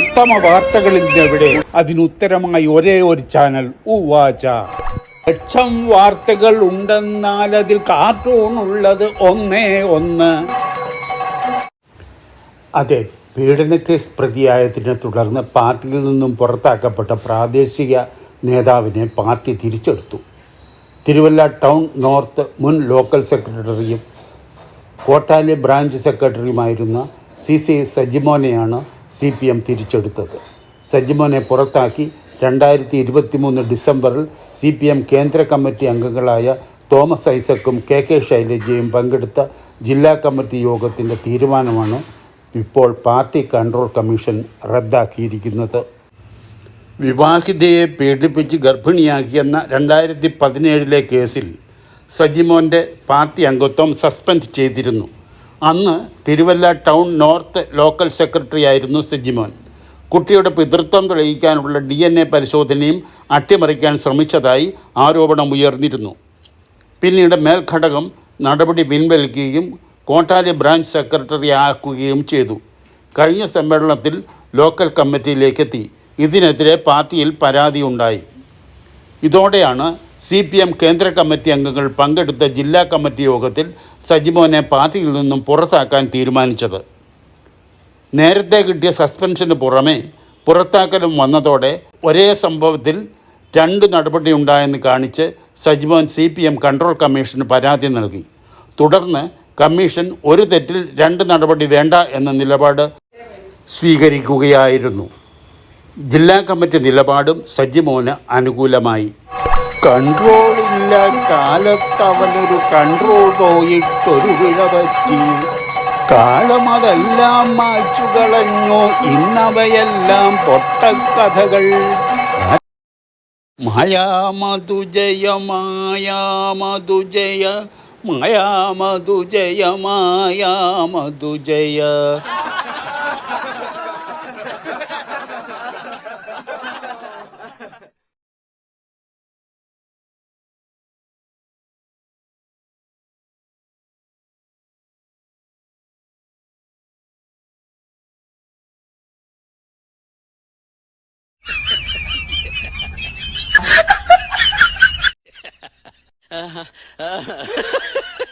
ഉത്തമ വാർത്തകളിവിടെ അതിനുത്തരമായി ഒരേ ഒരു ചാനൽ ഉവാച. ലക്ഷം വാർത്തകൾ ഉണ്ടെന്നാൽ അതിൽ കാർട്ടൂൺ ഉള്ളത് ഒന്നേ ഒന്ന്. അതെ പീഡനക്കേസ് പ്രതിയായതിനെ തുടർന്ന് പാർട്ടിയിൽ നിന്നും പുറത്താക്കപ്പെട്ട പ്രാദേശിക നേതാവിനെ പാർട്ടി തിരിച്ചെടുത്തു. തിരുവല്ല ടൗൺ നോർത്ത് മുൻ ലോക്കൽ സെക്രട്ടറിയും കോട്ടാലി ബ്രാഞ്ച് സെക്രട്ടറിയുമായിരുന്ന സി സി സജിമോനെയാണ് സി പി എം തിരിച്ചെടുത്തത്. സജിമോനെ പുറത്താക്കി രണ്ടായിരത്തി ഇരുപത്തി മൂന്ന് ഡിസംബറിൽ സി പി എം കേന്ദ്ര കമ്മിറ്റി അംഗങ്ങളായ തോമസ് ഐസക്കും കെ കെ ശൈലജയും പങ്കെടുത്ത ജില്ലാ കമ്മിറ്റി യോഗത്തിന്റെ തീരുമാനമാണ് ഇപ്പോൾ പാർട്ടി കൺട്രോൾ കമ്മീഷൻ റദ്ദാക്കിയിരിക്കുന്നത്. വിവാഹിതയെ പീഡിപ്പിച്ച് ഗർഭിണിയാക്കിയെന്ന രണ്ടായിരത്തി പതിനേഴിലെ കേസിൽ സജിമോന്റെ പാർട്ടി അംഗത്വം സസ്പെൻഡ് ചെയ്തിരുന്നു. അന്ന് Thiruvalla town north local secretary ആയിരുന്നു സജിമോൻ. കുട്ടിയുടെ പിതൃത്വം തെളിയിക്കാനുള്ള ഡി എൻ എ പരിശോധനയും അട്ടിമറിക്കാൻ ശ്രമിച്ചതായി ആരോപണം ഉയർന്നിരുന്നു. പിന്നീട് മേൽഘടകം നടപടി പിൻവലിക്കുകയും കോട്ടാലി ബ്രാഞ്ച് സെക്രട്ടറി ആക്കുകയും ചെയ്തു. കഴിഞ്ഞ സമ്മേളനത്തിൽ ലോക്കൽ കമ്മിറ്റിയിലേക്കെത്തി ഇതിനെതിരെ പാർട്ടിയിൽ പരാതിയുണ്ടായി. ഇതോടെയാണ് സി പി എം കേന്ദ്ര കമ്മിറ്റി അംഗങ്ങൾ പങ്കെടുത്ത ജില്ലാ കമ്മിറ്റി യോഗത്തിൽ സജിമോനെ പാർട്ടിയിൽ നിന്നും പുറത്താക്കാൻ തീരുമാനിച്ചത്. നേരത്തെ കിട്ടിയ സസ്പെൻഷന് പുറമെ പുറത്താക്കലും വന്നതോടെ ഒരേ സംഭവത്തിൽ രണ്ട് നടപടി ഉണ്ടായെന്ന് കാണിച്ച് Sajimon C P M control commission പരാതി നൽകി. തുടർന്ന് കമ്മീഷൻ ഒരു തെറ്റിൽ രണ്ട് നടപടി വേണ്ട എന്ന നിലപാട് സ്വീകരിക്കുകയായിരുന്നു. ജില്ലാ കമ്മിറ്റി നിലപാടും സജിമോന് അനുകൂലമായി. കൺട്രോളില്ല കാലത്ത് അവനൊരു കൺട്രോൾ പോയിട്ടൊരു വിഴ പറ്റി. കാലമതെല്ലാം മായ്ച്ചു കളഞ്ഞു. ഇന്നവയെല്ലാം പൊട്ടക്കഥകൾ. മായാമധുജയ മായാമധുജയ മായാമധുജയ മായാമധുജയ uh, uh.